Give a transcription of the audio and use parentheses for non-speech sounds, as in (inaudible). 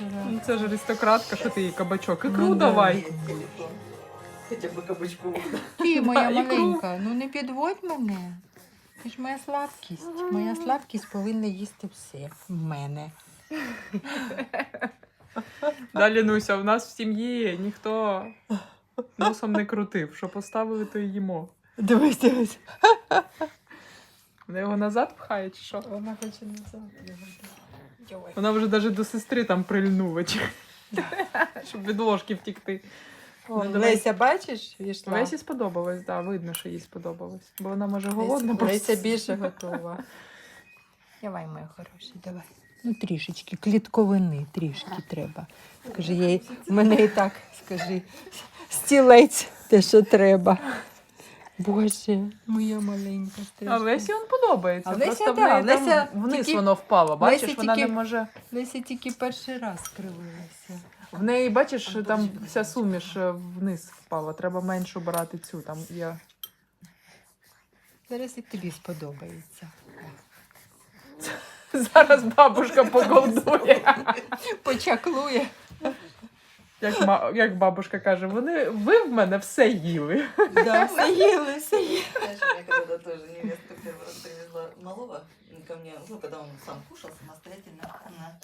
Ну, Це ж аристократка, що ти їй кабачок. Ікру Ну, давай. Хоча б кабачку. Ти моя Да, (laughs) ікру. маленька, ну не підводь мене. Ти ж моя слабкість. Моя слабкість повинна їсти все в мене. Далі Нуся, в нас в сім'ї ніхто носом не крутив. Що поставили, то й їмо. Дивись, дивись. Вона його назад пхає чи що? Вона хоче назад. Вона вже навіть до сестри там прильнула, чи- щоб від ложки втікти. О, Ну, давай. Леся, бачиш, війшла. Лесі сподобалось, да, видно, що їй сподобалось. Бо вона може голодна Леся, просто. Леся більше готова. Давай, моя хороша, давай. Ну, трішечки, клітковини трішки треба. Скажи, я, їй- мене і так, скажи, стілець, те, що треба. Боже, моя маленька А. Лесі він подобається. А Леся, Просто в да, там Леся вниз тільки- воно впало. Бачиш, Лесі вона тільки- не може. Леся тільки перший раз скривилася. В неї, бачиш, Там там дуже вся суміш е, вниз впала. Треба меншу брати цю. Там є. Зараз і тобі сподобається. Зараз бабушка (laughs) поколдує. Почаклує. Як, ма- як бабушка каже, вони ви в мене все їли. Да, (laughs) все їли, все їли. Знаешь, у меня когда-то тоже невестка первый раз привезла малого ко мне, ну, когда он сам кушал самостоятельно, она